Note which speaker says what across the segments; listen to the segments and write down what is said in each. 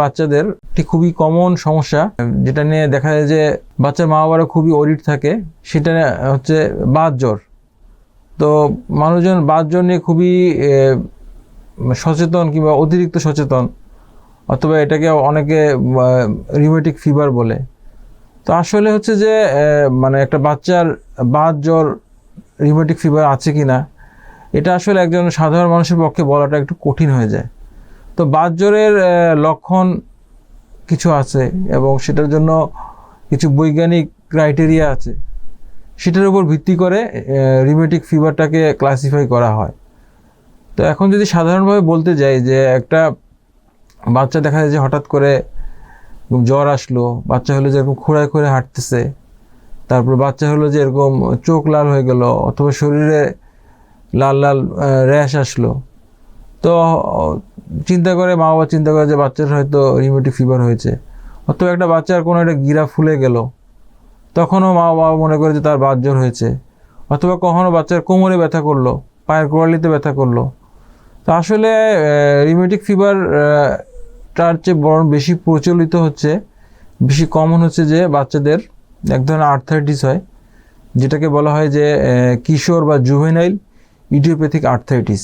Speaker 1: বাচ্চাদের একটি খুবই কমন সমস্যা, যেটা নিয়ে দেখা যায় যে বাচ্চার মা বাবারা খুবই অরিট থাকে, সেটা হচ্ছে বাত জ্বর। তো মানুষজন বাত জ্বর নিয়ে খুবই সচেতন কিংবা অতিরিক্ত সচেতন, অথবা এটাকে অনেকে রিমেটিক ফিভার বলে। তো আসলে হচ্ছে যে মানে একটা বাচ্চার বাত জ্বর রিমেটিক ফিভার আছে কি না এটা আসলে একজন সাধারণ মানুষের পক্ষে বলাটা একটু কঠিন হয়ে যায়। তো বাত জ্বরের লক্ষণ কিছু আছে এবং সেটার জন্য কিছু বৈজ্ঞানিক ক্রাইটেরিয়া আছে। সেটার উপর ভিত্তি করে রিমেটিক ফিভারটাকে ক্লাসিফাই করা হয়। তো এখন যদি সাধারণভাবে বলতে যাই যে একটা বাচ্চা দেখা যায় যে হঠাৎ করে জ্বর আসলো, বাচ্চা হলো যে এরকম খোঁড়ায় খোঁড়ে হাঁটতেছে, তারপর বাচ্চা হলো যে এরকম চোখ লাল হয়ে গেল অথবা শরীরে লাল লাল র্যাশ আসলো, তো চিন্তা করে মা বাবা চিন্তা করে যে বাচ্চার হয়তো রিমেটিক ফিভার হয়েছে। অথবা একটা বাচ্চার কোনো একটা গিরা ফুলে গেল। তখনও মা বাবা মনে করে যে তার বাত জ্বর হয়েছে। অথবা কখনও বাচ্চার কোমরে ব্যথা করল, পায়ের কোয়ালিতে ব্যথা করল। তো আসলে রিমেটিক ফিভার তার চেয়ে বরং বেশি প্রচলিত হচ্ছে, বেশি কমন হচ্ছে যে বাচ্চাদের এক ধরনের আর্থাইটিস হয়, যেটাকে বলা হয় যে কিশোর বা জুভেনাইল ইডিওপ্যাথিক আর্থাইটিস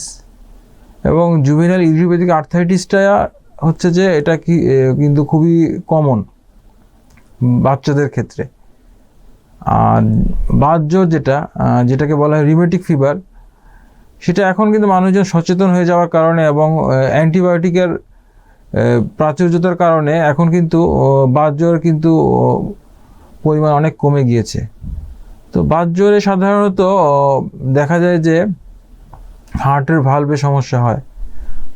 Speaker 1: এবং জুভেনাইল ইডিওপ্যাথিক আর্থাইটিসটা হচ্ছে যে এটা কি কিন্তু খুবই কমন বাচ্চাদের ক্ষেত্রে। আর বাতজ্বর যেটা যেটাকে বলা হয় রিমেটিক ফিভার সেটা এখন কিন্তু মানুষজন সচেতন হয়ে যাওয়ার কারণে এবং অ্যান্টিবায়োটিকের প্রাচুর্যতার কারণে এখন কিন্তু বাতজ্বর কিন্তু পরিমাণ অনেক কমে গিয়েছে। তো বাতজ্বরে সাধারণত দেখা যায় যে হার্টের ভালভে সমস্যা হয়।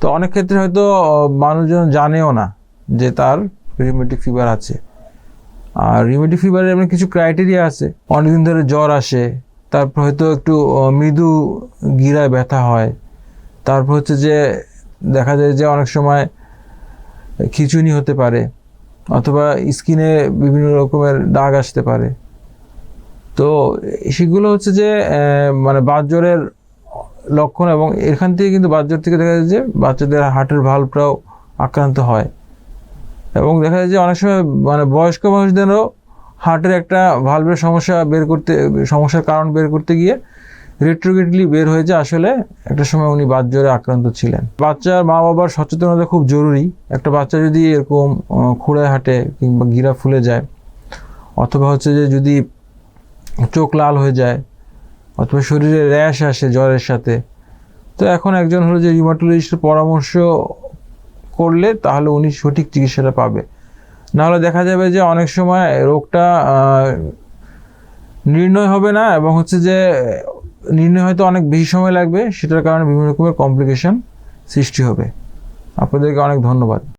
Speaker 1: তো অনেক ক্ষেত্রে হয়তো মানুষজন জানেও না যে তার রিমেটিক ফিভার আছে। আর রিমেটিক ফিভারের এমন কিছু ক্রাইটেরিয়া আছে। অনেকদিন ধরে জ্বর আসে, তারপর হয়তো একটু মৃদু গিরায় ব্যথা হয়। তারপর হচ্ছে যে দেখা যায় যে অনেক সময় খিচুনি হতে পারে, অথবা স্কিনে বিভিন্ন রকমের দাগ আসতে পারে। তো সেগুলো হচ্ছে যে মানে বাত জ্বরের লক্ষণ এবং এখান থেকে কিন্তু বাতজ্বর থেকে দেখা যায় যে বাচ্চাদের হার্টের ভাল্বটাও আক্রান্ত হয়। এবং দেখা যায় যে অনেক সময় মানে বয়স্ক মানুষদেরও হার্টের একটা ভালভের সমস্যা বের করতে, সমস্যার কারণ বের করতে গিয়ে রেট্রোগেটলি বের হয়েছে আসলে একটা সময় উনি বাতজ্বরে আক্রান্ত ছিলেন। বাচ্চার মা বাবার সচেতনতা খুব জরুরি। একটা বাচ্চা যদি এরকম খুঁড়ে হাঁটে কিংবা গিরা ফুলে যায়, অথবা হচ্ছে যে যদি চোখ লাল হয়ে যায় অথবা শরীরে র্যাশ আসে জ্বরের সাথে। তো এখন একজন হলো যে রিমাটোলজিস্টের পরামর্শ করলে তাহলে উনি সঠিক চিকিৎসাটা পাবে। নাহলে দেখা যাবে যে অনেক সময় রোগটা নির্ণয় হবে না এবং হচ্ছে যে, নির্ণয় হয়তো অনেক বেশি সময় লাগবে, সেটার কারণে বিভিন্ন রকমের কমপ্লিকেশন সৃষ্টি হবে। আপনাদেরকে অনেক ধন্যবাদ।